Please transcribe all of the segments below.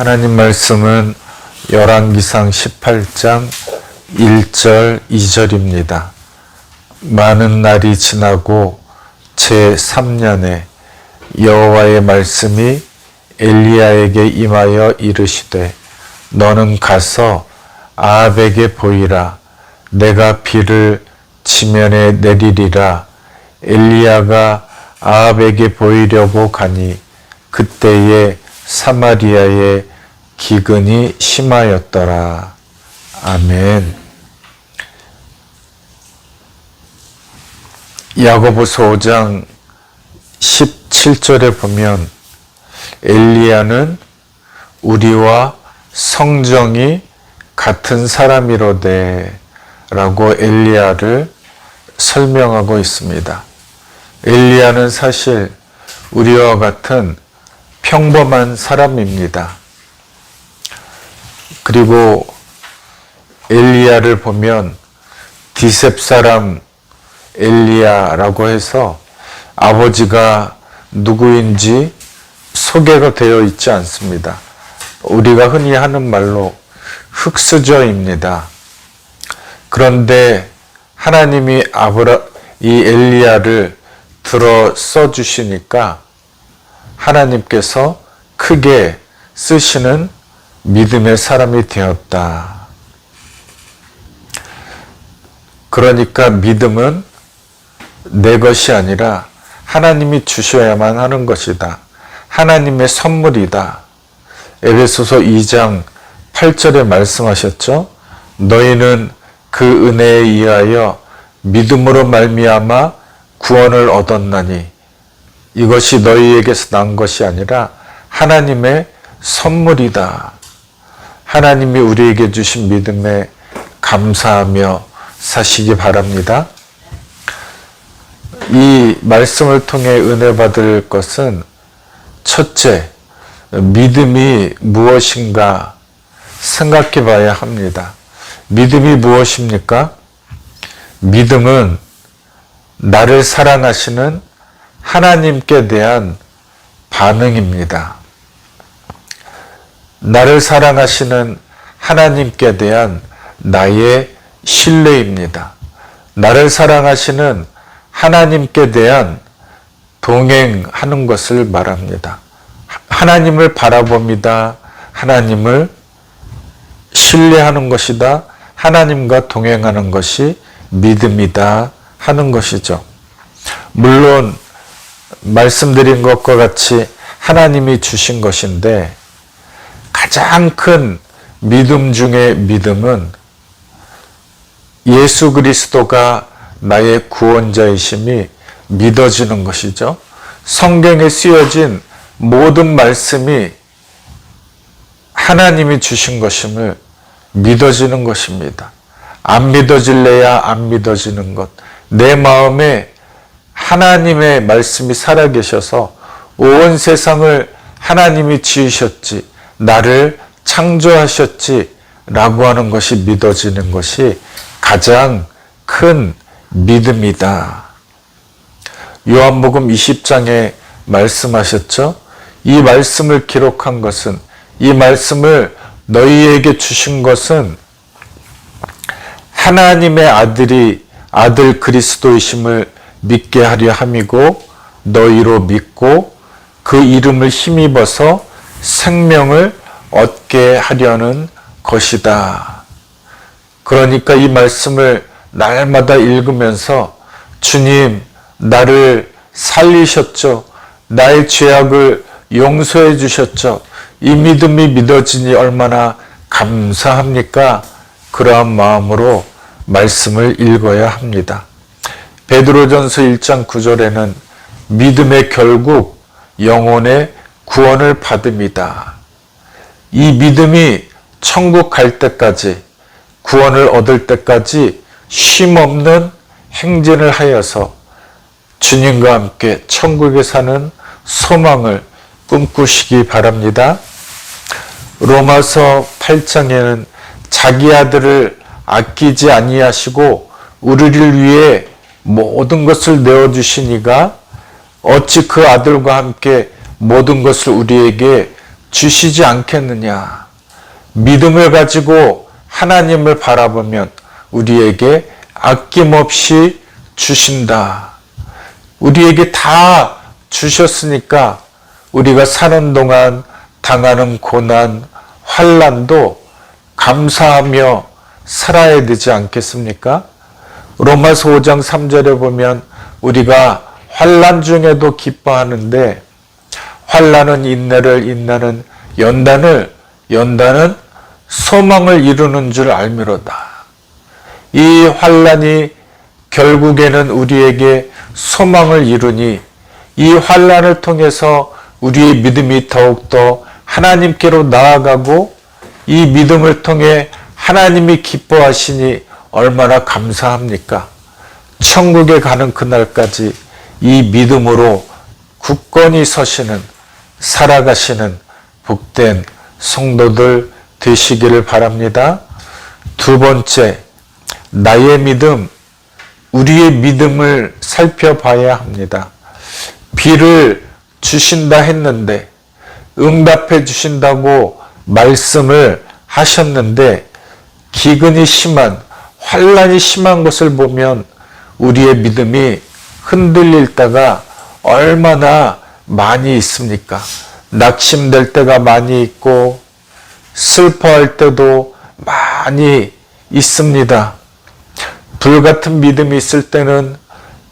하나님 말씀은 열왕기상 18장 1절 2절입니다. 많은 날이 지나고 제 3년에 여호와의 말씀이 엘리야에게 임하여 이르시되 너는 가서 아합에게 보이라 내가 비를 지면에 내리리라 엘리야가 아합에게 보이려고 가니 그때에 사마리아에 기근이 심하였더라. 아멘. 야고보서 5장 17절에 보면 엘리야는 우리와 성정이 같은 사람이로되 라고 엘리야를 설명하고 있습니다. 엘리야는 사실 우리와 같은 평범한 사람입니다. 그리고 엘리야를 보면 디셉 사람 엘리야라고 해서 아버지가 누구인지 소개가 되어 있지 않습니다. 우리가 흔히 하는 말로 흑수저입니다. 그런데 하나님이 아브라 이 엘리야를 들어 써 주시니까 하나님께서 크게 쓰시는 믿음의 사람이 되었다. 그러니까 믿음은 내 것이 아니라 하나님이 주셔야만 하는 것이다. 하나님의 선물이다. 에베소서 2장 8절에 말씀하셨죠. 너희는 그 은혜에 의하여 믿음으로 말미암아 구원을 얻었나니 이것이 너희에게서 난 것이 아니라 하나님의 선물이다. 하나님이 우리에게 주신 믿음에 감사하며 사시기 바랍니다. 이 말씀을 통해 은혜 받을 것은 첫째, 믿음이 무엇인가 생각해 봐야 합니다. 믿음이 무엇입니까? 믿음은 나를 사랑하시는 하나님께 대한 반응입니다. 나를 사랑하시는 하나님께 대한 나의 신뢰입니다. 나를 사랑하시는 하나님께 대한 동행하는 것을 말합니다. 하나님을 바라봅니다. 하나님을 신뢰하는 것이다. 하나님과 동행하는 것이 믿음이다 하는 것이죠. 물론 말씀드린 것과 같이 하나님이 주신 것인데 가장 큰 믿음 중의 믿음은 예수 그리스도가 나의 구원자이심이 믿어지는 것이죠. 성경에 쓰여진 모든 말씀이 하나님이 주신 것임을 믿어지는 것입니다. 안 믿어질래야 안 믿어지는 것. 내 마음에 하나님의 말씀이 살아계셔서 온 세상을 하나님이 지으셨지, 나를 창조하셨지, 라고 하는 것이 믿어지는 것이 가장 큰 믿음이다. 요한복음 20장에 말씀하셨죠? 이 말씀을 기록한 것은, 이 말씀을 너희에게 주신 것은 하나님의 아들이 아들 그리스도이심을 믿게 하려 함이고 너희로 믿고 그 이름을 힘입어서 생명을 얻게 하려는 것이다. 그러니까 이 말씀을 날마다 읽으면서 주님 나를 살리셨죠. 나의 죄악을 용서해 주셨죠. 이 믿음이 믿어지니 얼마나 감사합니까? 그러한 마음으로 말씀을 읽어야 합니다. 베드로전서 1장 9절에는 믿음의 결국 영혼의 구원을 받음이다. 이 믿음이 천국 갈 때까지 구원을 얻을 때까지 쉼없는 행진을 하여서 주님과 함께 천국에 사는 소망을 꿈꾸시기 바랍니다. 로마서 8장에는 자기 아들을 아끼지 아니하시고 우리를 위해 모든 것을 내어 주시니가 어찌 그 아들과 함께 모든 것을 우리에게 주시지 않겠느냐. 믿음을 가지고 하나님을 바라보면 우리에게 아낌없이 주신다. 우리에게 다 주셨으니까 우리가 사는 동안 당하는 고난, 환란도 감사하며 살아야 되지 않겠습니까? 로마서 5장 3절에 보면 우리가 환란 중에도 기뻐하는데 환란은 인내를 인내는 연단을 연단은 소망을 이루는 줄 알미로다. 이 환란이 결국에는 우리에게 소망을 이루니 이 환란을 통해서 우리의 믿음이 더욱더 하나님께로 나아가고 이 믿음을 통해 하나님이 기뻐하시니 얼마나 감사합니까? 천국에 가는 그날까지 이 믿음으로 굳건히 서시는 살아가시는 복된 성도들 되시기를 바랍니다. 두 번째, 나의 믿음, 우리의 믿음을 살펴봐야 합니다. 비를 주신다 했는데 응답해 주신다고 말씀을 하셨는데 기근이 심한 환란이 심한 것을 보면 우리의 믿음이 흔들릴 때가 얼마나 많이 있습니까? 낙심될 때가 많이 있고 슬퍼할 때도 많이 있습니다. 불같은 믿음이 있을 때는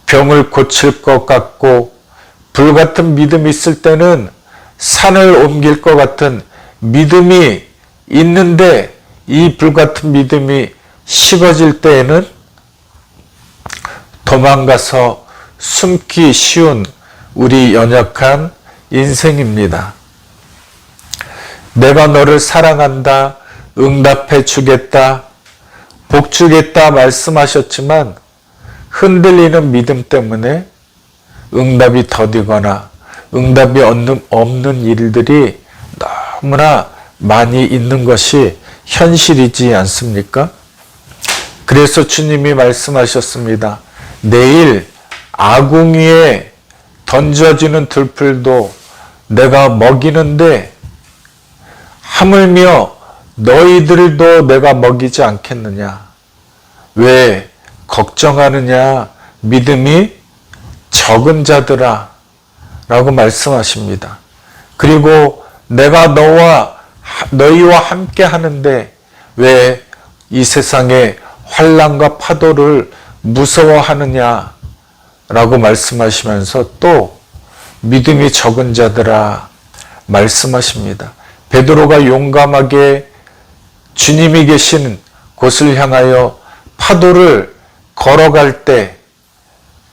병을 고칠 것 같고 불같은 믿음이 있을 때는 산을 옮길 것 같은 믿음이 있는데 이 불같은 믿음이 식어질 때에는 도망가서 숨기 쉬운 우리 연약한 인생입니다. 내가 너를 사랑한다, 응답해 주겠다, 복 주겠다 말씀하셨지만 흔들리는 믿음 때문에 응답이 더디거나 응답이 없는 일들이 너무나 많이 있는 것이 현실이지 않습니까? 그래서 주님이 말씀하셨습니다. 내일 아궁이에 던져지는 들풀도 내가 먹이는데 하물며 너희들도 내가 먹이지 않겠느냐? 왜 걱정하느냐? 믿음이 적은 자들아 라고 말씀하십니다. 그리고 내가 너와 너희와 함께 하는데 왜 이 세상에 환란과 파도를 무서워하느냐 라고 말씀하시면서 또 믿음이 적은 자들아 말씀하십니다. 베드로가 용감하게 주님이 계신 곳을 향하여 파도를 걸어갈 때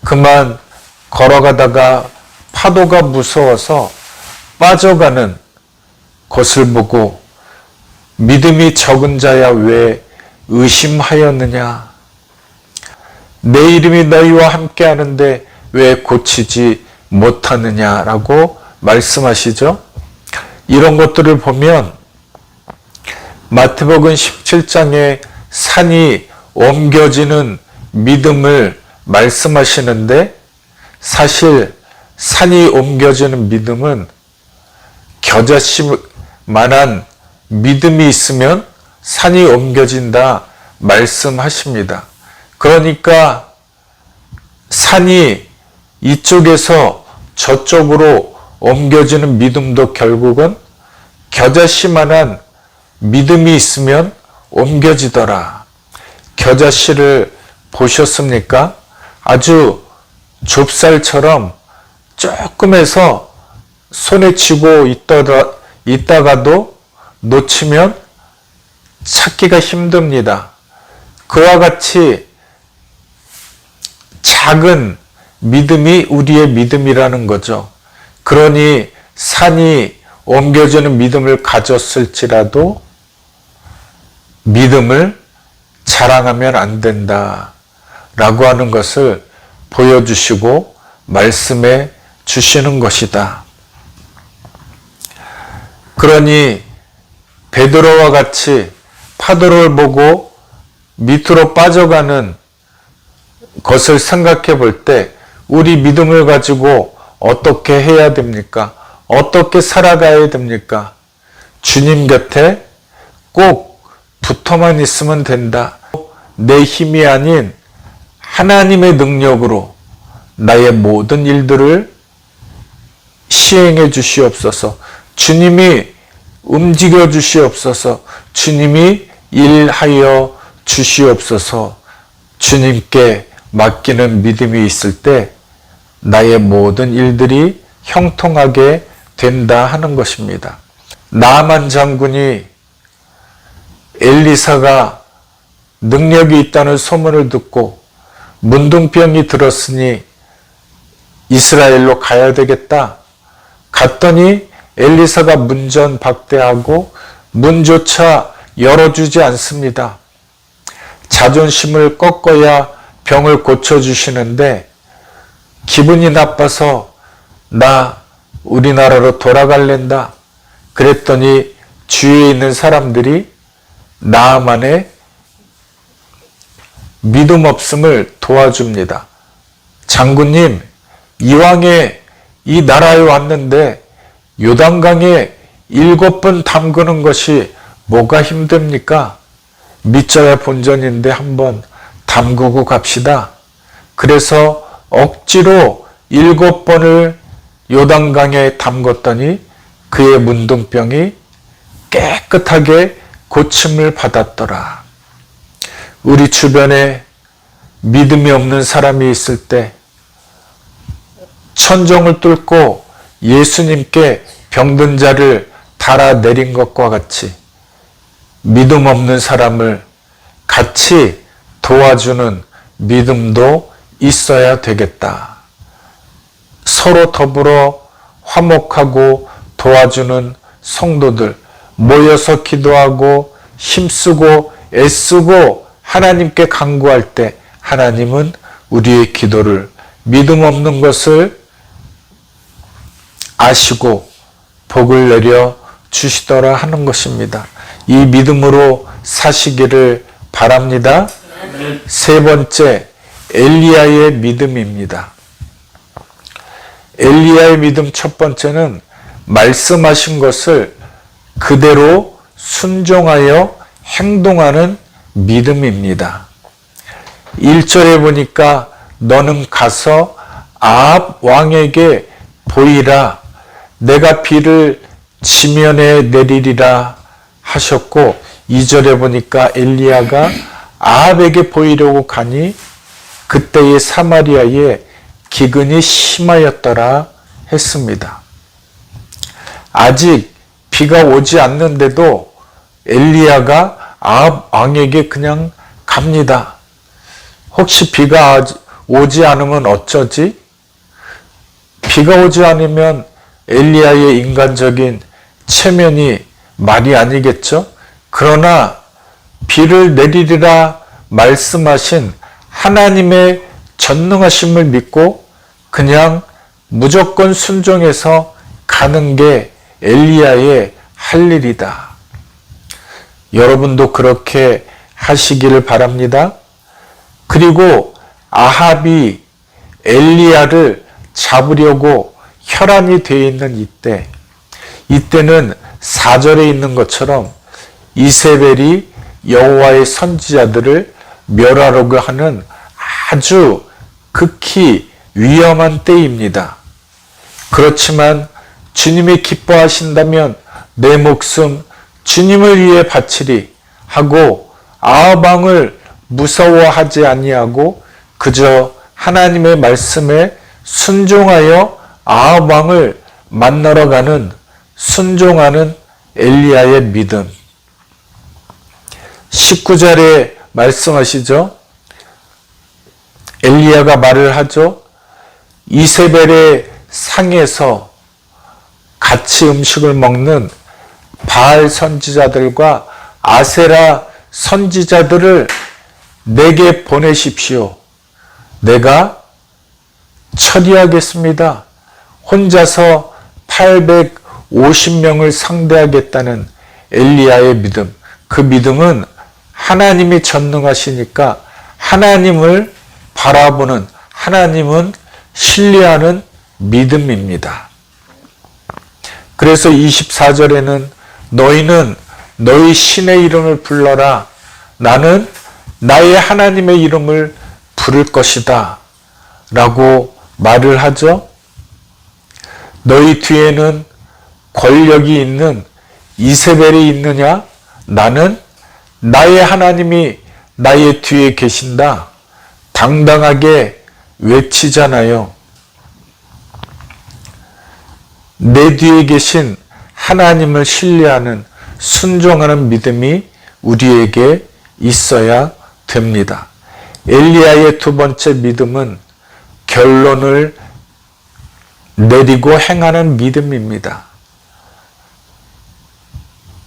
그만 걸어가다가 파도가 무서워서 빠져가는 것을 보고 믿음이 적은 자야 왜 의심하였느냐? 내 이름이 너희와 함께 하는데 왜 고치지 못하느냐라고 말씀하시죠. 이런 것들을 보면 마태복음 17장에 산이 옮겨지는 믿음을 말씀하시는데 사실 산이 옮겨지는 믿음은 겨자씨만한 믿음이 있으면 산이 옮겨진다 말씀하십니다. 그러니까 산이 이쪽에서 저쪽으로 옮겨지는 믿음도 결국은 겨자씨만한 믿음이 있으면 옮겨지더라. 겨자씨를 보셨습니까? 아주 좁쌀처럼 조금 해서 손에 쥐고 있다가, 있다가도 놓치면 찾기가 힘듭니다. 그와 같이 작은 믿음이 우리의 믿음이라는 거죠. 그러니 산이 옮겨지는 믿음을 가졌을지라도 믿음을 자랑하면 안 된다. 라고 하는 것을 보여주시고 말씀해 주시는 것이다. 그러니 베드로와 같이 파도를 보고 밑으로 빠져가는 것을 생각해 볼 때 우리 믿음을 가지고 어떻게 해야 됩니까? 어떻게 살아가야 됩니까? 주님 곁에 꼭 붙어만 있으면 된다. 내 힘이 아닌 하나님의 능력으로 나의 모든 일들을 시행해 주시옵소서. 주님이 움직여 주시옵소서. 주님이 일하여 주시옵소서. 주님께 맡기는 믿음이 있을 때 나의 모든 일들이 형통하게 된다 하는 것입니다. 나만 장군이 엘리사가 능력이 있다는 소문을 듣고 문둥병이 들었으니 이스라엘로 가야 되겠다. 갔더니 엘리사가 문전 박대하고 문조차 열어주지 않습니다. 자존심을 꺾어야 병을 고쳐주시는데 기분이 나빠서 나 우리나라로 돌아갈랜다. 그랬더니 주위에 있는 사람들이 나만의 믿음 없음을 도와줍니다. 장군님, 이왕에 이 나라에 왔는데 요단강에 일곱 번 담그는 것이 뭐가 힘듭니까? 믿져야 본전인데 한번 담그고 갑시다. 그래서 억지로 일곱 번을 요단강에 담궜더니 그의 문둥병이 깨끗하게 고침을 받았더라. 우리 주변에 믿음이 없는 사람이 있을 때 천정을 뚫고 예수님께 병든 자를 달아내린 것과 같이 믿음 없는 사람을 같이 도와주는 믿음도 있어야 되겠다. 서로 더불어 화목하고 도와주는 성도들 모여서 기도하고 힘쓰고 애쓰고 하나님께 간구할 때 하나님은 우리의 기도를 믿음 없는 것을 아시고 복을 내려 주시더라 하는 것입니다. 이 믿음으로 사시기를 바랍니다. 세 번째, 엘리야의 믿음입니다. 엘리야의 믿음 첫 번째는 말씀하신 것을 그대로 순종하여 행동하는 믿음입니다. 1절에 보니까 너는 가서 아합 왕에게 보이라 내가 비를 지면에 내리리라 하셨고 2절에 보니까 엘리야가 아합에게 보이려고 가니 그때의 사마리아에 기근이 심하였더라 했습니다. 아직 비가 오지 않는데도 엘리야가 아합 왕에게 그냥 갑니다. 혹시 비가 오지 않으면 어쩌지? 비가 오지 않으면 엘리야의 인간적인 체면이 말이 아니겠죠? 그러나 비를 내리리라 말씀하신 하나님의 전능하심을 믿고 그냥 무조건 순종해서 가는 게 엘리야의 할 일이다. 여러분도 그렇게 하시기를 바랍니다. 그리고 아합이 엘리야를 잡으려고 혈안이 되어 있는 이때, 이때는 4절에 있는 것처럼 이세벨이 여호와의 선지자들을 멸하려고 하는 아주 극히 위험한 때입니다. 그렇지만 주님이 기뻐하신다면 내 목숨 주님을 위해 바치리 하고 아합왕을 무서워하지 아니하고 그저 하나님의 말씀에 순종하여 아합 왕을 만나러 가는 순종하는 엘리야의 믿음. 19절에 말씀하시죠. 엘리야가 말을 하죠. 이세벨의 상에서 같이 음식을 먹는 바알 선지자들과 아세라 선지자들을 내게 보내십시오. 내가 처리하겠습니다. 혼자서 850명을 상대하겠다는 엘리야의 믿음. 그 믿음은 하나님이 전능하시니까 하나님을 바라보는 하나님은 신뢰하는 믿음입니다. 그래서 24절에는 너희는 너희 신의 이름을 불러라. 나는 나의 하나님의 이름을 부를 것이다. 라고 말을 하죠. 너희 뒤에는 권력이 있는 이세벨이 있느냐? 나는 나의 하나님이 나의 뒤에 계신다. 당당하게 외치잖아요. 내 뒤에 계신 하나님을 신뢰하는 순종하는 믿음이 우리에게 있어야 됩니다. 엘리야의 두 번째 믿음은 결론을 내리고 행하는 믿음입니다.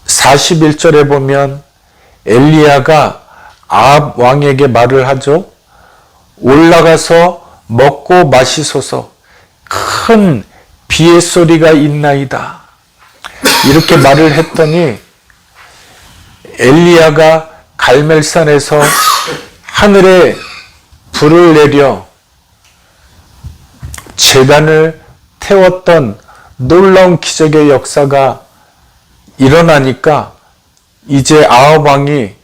41절에 보면 엘리야가 아합 왕에게 말을 하죠. 올라가서 먹고 마시소서 큰 비의 소리가 있나이다. 이렇게 말을 했더니 엘리야가 갈멜산에서 하늘에 불을 내려 재단을 태웠던 놀라운 기적의 역사가 일어나니까 이제 아합 왕이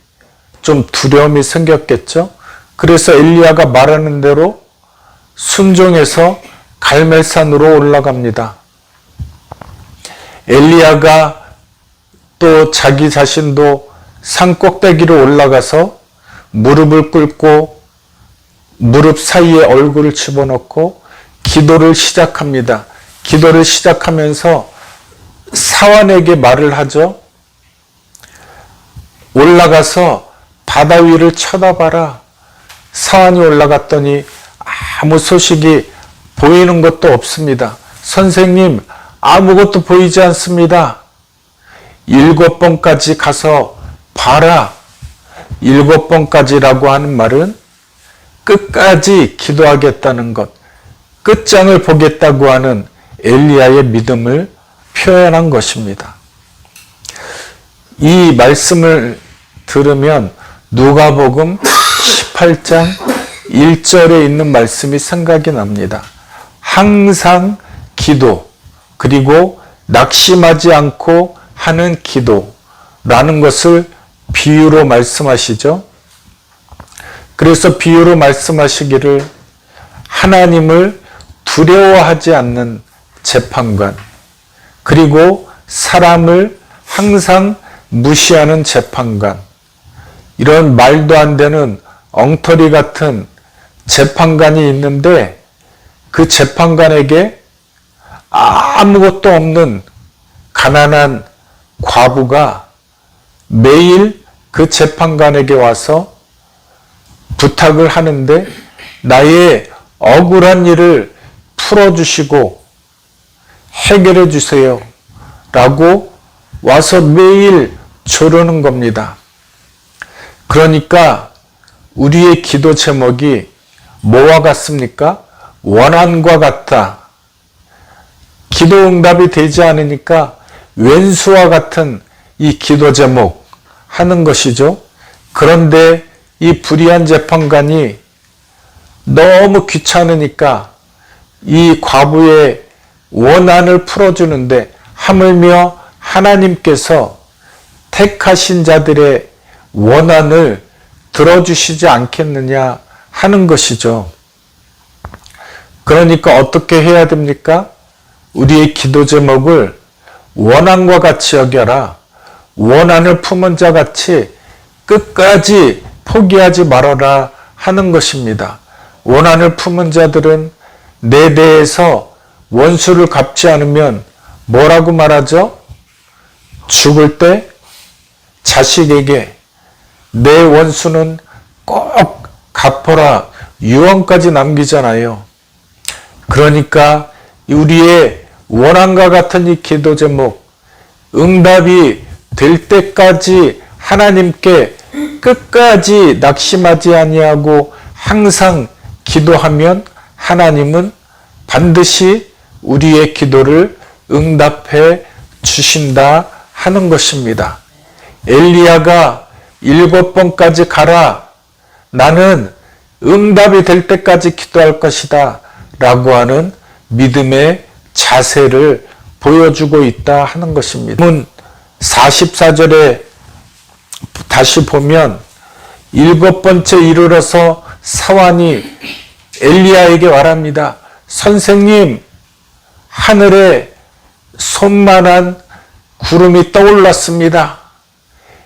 좀 두려움이 생겼겠죠. 그래서 엘리야가 말하는 대로 순종해서 갈멜산으로 올라갑니다. 엘리야가 또 자기 자신도 산 꼭대기로 올라가서 무릎을 꿇고 무릎 사이에 얼굴을 집어넣고 기도를 시작합니다. 기도를 시작하면서 사환에게 말을 하죠. 올라가서 바다 위를 쳐다봐라. 사환이 올라갔더니 아무 소식이 보이는 것도 없습니다. 선생님, 아무것도 보이지 않습니다. 일곱 번까지 가서 봐라. 일곱 번까지라고 하는 말은 끝까지 기도하겠다는 것, 끝장을 보겠다고 하는 엘리야의 믿음을 표현한 것입니다. 이 말씀을 들으면 누가복음 18장 1절에 있는 말씀이 생각이 납니다. 항상 기도 그리고 낙심하지 않고 하는 기도라는 것을 비유로 말씀하시죠. 그래서 비유로 말씀하시기를 하나님을 두려워하지 않는 재판관 그리고 사람을 항상 무시하는 재판관. 이런 말도 안 되는 엉터리 같은 재판관이 있는데 그 재판관에게 아무것도 없는 가난한 과부가 매일 그 재판관에게 와서 부탁을 하는데 나의 억울한 일을 풀어주시고 해결해 주세요. 라고 와서 매일 조르는 겁니다. 그러니까 우리의 기도 제목이 뭐와 같습니까? 원한과 같다. 기도 응답이 되지 않으니까 왼수와 같은 이 기도 제목 하는 것이죠. 그런데 이 불의한 재판관이 너무 귀찮으니까 이 과부의 원한을 풀어주는데 하물며 하나님께서 택하신 자들의 원한을 들어주시지 않겠느냐 하는 것이죠. 그러니까 어떻게 해야 됩니까? 우리의 기도 제목을 원한과 같이 여겨라. 원한을 품은 자 같이 끝까지 포기하지 말아라 하는 것입니다. 원한을 품은 자들은 내 대해서 원수를 갚지 않으면 뭐라고 말하죠? 죽을 때 자식에게 내 원수는 꼭 갚아라 유언까지 남기잖아요. 그러니까 우리의 원한과 같은 이 기도 제목 응답이 될 때까지 하나님께 끝까지 낙심하지 아니하고 항상 기도하면 하나님은 반드시 우리의 기도를 응답해 주신다 하는 것입니다. 엘리야가 일곱 번까지 가라. 나는 응답이 될 때까지 기도할 것이다. 라고 하는 믿음의 자세를 보여주고 있다 하는 것입니다. 44절에 다시 보면 일곱 번째 이르러서 사환이 엘리야에게 말합니다. 선생님, 하늘에 손만한 구름이 떠올랐습니다.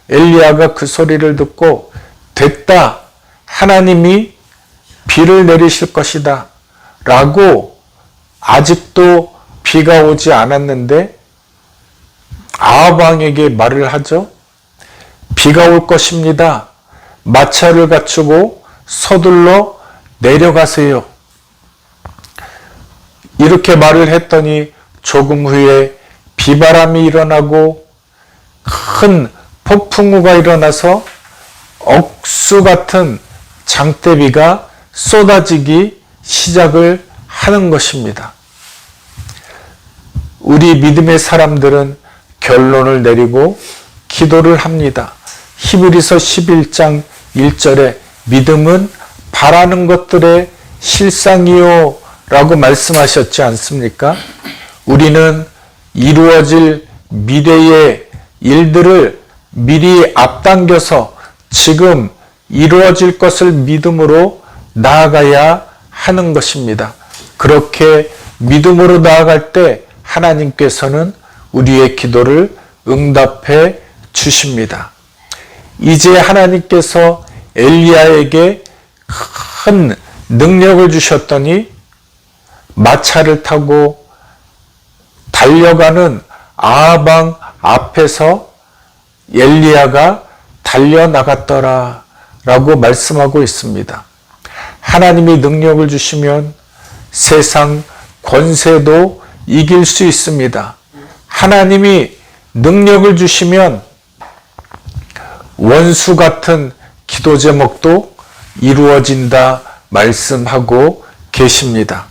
엘리야가 그 소리를 듣고 됐다. 하나님이 비를 내리실 것이다. 라고 아직도 비가 오지 않았는데 아합왕에게 말을 하죠. 비가 올 것입니다. 마차를 갖추고 서둘러 내려가세요. 이렇게 말을 했더니 조금 후에 비바람이 일어나고 큰 폭풍우가 일어나서 억수 같은 장대비가 쏟아지기 시작을 하는 것입니다. 우리 믿음의 사람들은 결론을 내리고 기도를 합니다. 히브리서 11장 1절에 믿음은 바라는 것들의 실상이요 라고 말씀하셨지 않습니까? 우리는 이루어질 미래의 일들을 미리 앞당겨서 지금 이루어질 것을 믿음으로 나아가야 하는 것입니다. 그렇게 믿음으로 나아갈 때 하나님께서는 우리의 기도를 응답해 주십니다. 이제 하나님께서 엘리야에게 큰 능력을 주셨더니 마차를 타고 달려가는 아방 앞에서 엘리야가 달려나갔더라 라고 말씀하고 있습니다. 하나님이 능력을 주시면 세상 권세도 이길 수 있습니다. 하나님이 능력을 주시면 원수 같은 기도 제목도 이루어진다 말씀하고 계십니다.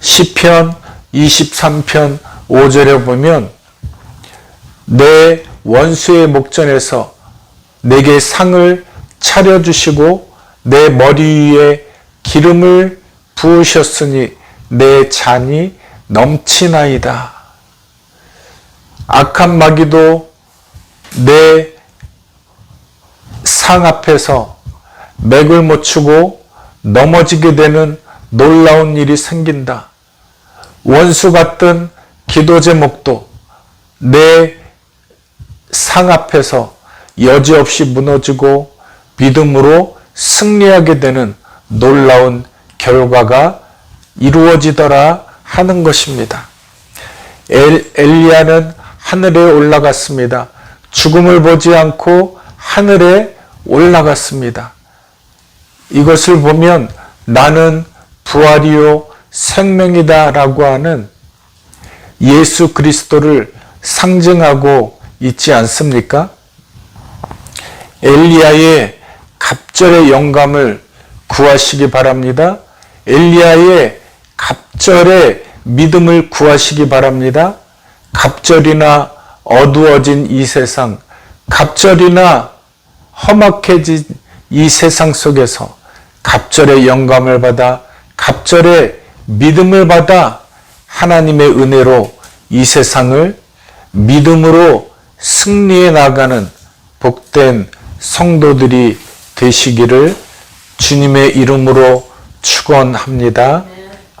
시편 23편 5절에 보면 내 원수의 목전에서 내게 상을 차려주시고 내 머리 위에 기름을 부으셨으니 내 잔이 넘치나이다. 악한 마귀도 내 상 앞에서 맥을 못 추고 넘어지게 되는 놀라운 일이 생긴다. 원수 같은 기도 제목도 내 상 앞에서 여지없이 무너지고 믿음으로 승리하게 되는 놀라운 결과가 이루어지더라 하는 것입니다. 엘, 엘리야는 하늘에 올라갔습니다. 죽음을 보지 않고 하늘에 올라갔습니다. 이것을 보면 나는 부활이요 생명이다 라고 하는 예수 그리스도를 상징하고 있지 않습니까? 엘리야의 갑절의 영감을 구하시기 바랍니다. 엘리야의 갑절의 믿음을 구하시기 바랍니다. 갑절이나 어두워진 이 세상, 갑절이나 험악해진 이 세상 속에서 갑절의 영감을 받아 갑절의 믿음을 받아 하나님의 은혜로 이 세상을 믿음으로 승리해 나가는 복된 성도들이 되시기를 주님의 이름으로 축원합니다.